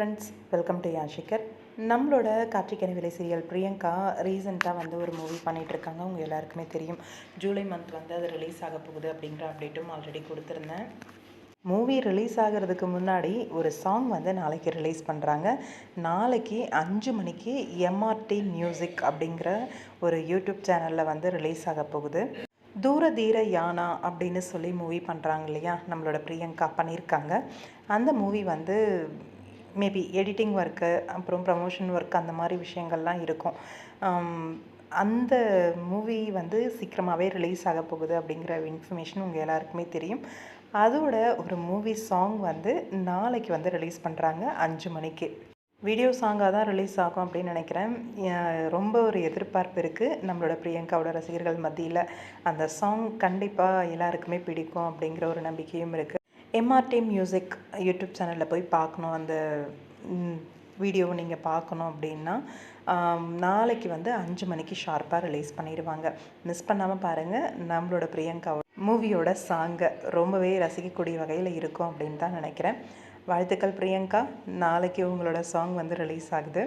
Friends welcome to யாஷிகர் நம்மளோட கார்த்திகேயன் விலை serial Priyanka ரீசெண்டாக வந்து ஒரு மூவி பண்ணிகிட்ருக்காங்க அவங்க எல்லாருக்குமே தெரியும். ஜூலை மந்த் வந்து அது ரிலீஸ் ஆக போகுது அப்படிங்கிற அப்டேட்டும் ஆல்ரெடி கொடுத்துருந்தேன். மூவி ரிலீஸ் ஆகிறதுக்கு முன்னாடி ஒரு சாங் வந்து நாளைக்கு ரிலீஸ் பண்ணுறாங்க நாளைக்கு அஞ்சு மணிக்கு எம்ஆர்டி மியூசிக் அப்படிங்கிற ஒரு யூடியூப் சேனலில் வந்து ரிலீஸ் ஆக போகுது. தூர தீர யானா அப்படின்னு சொல்லி மூவி பண்ணுறாங்க இல்லையா? நம்மளோட பிரியங்கா பண்ணியிருக்காங்க அந்த மூவி வந்து மேபி எடிட்டிங் ஒர்க்கு அப்புறம் ப்ரமோஷன் ஒர்க் அந்த மாதிரி விஷயங்கள்லாம் இருக்கும். Um, அந்த மூவி வந்து சீக்கிரமாகவே ரிலீஸ் ஆக போகுது அப்படிங்கிற இன்ஃபர்மேஷன் உங்கள் எல்லாருக்குமே தெரியும். அதோட ஒரு மூவி சாங் வந்து நாளைக்கு வந்து ரிலீஸ் பண்ணுறாங்க அஞ்சு மணிக்கு. வீடியோ சாங்காக தான் ரிலீஸ் ஆகும் அப்படின்னு நினைக்கிறேன். ரொம்ப ஒரு எதிர்பார்ப்பு இருக்குது நம்மளோட பிரியங்காவோட ரசிகர்கள் மத்தியில் அந்த சாங் கண்டிப்பாக எல்லாருக்குமே பிடிக்கும் அப்படிங்கிற ஒரு நம்பிக்கையும் இருக்குது எம்ஆர்டி மியூசிக் யூடியூப் சேனலில் போய் பார்க்கணும். அந்த வீடியோவை நீங்கள் பார்க்கணும் அப்படின்னா நாளைக்கு வந்து அஞ்சு மணிக்கு ஷார்ப்பாக ரிலீஸ் பண்ணிடுவாங்க. மிஸ் பண்ணாமல் பாருங்கள் நம்மளோட பிரியங்கா மூவியோட சாங்கை ரொம்பவே ரசிக்கக்கூடிய வகையில் இருக்கும் அப்படின்னு தான் நினைக்கிறேன். வாழ்த்துக்கள் பிரியங்கா. நாளைக்கு உங்களோட சாங் வந்து ரிலீஸ் ஆகுது.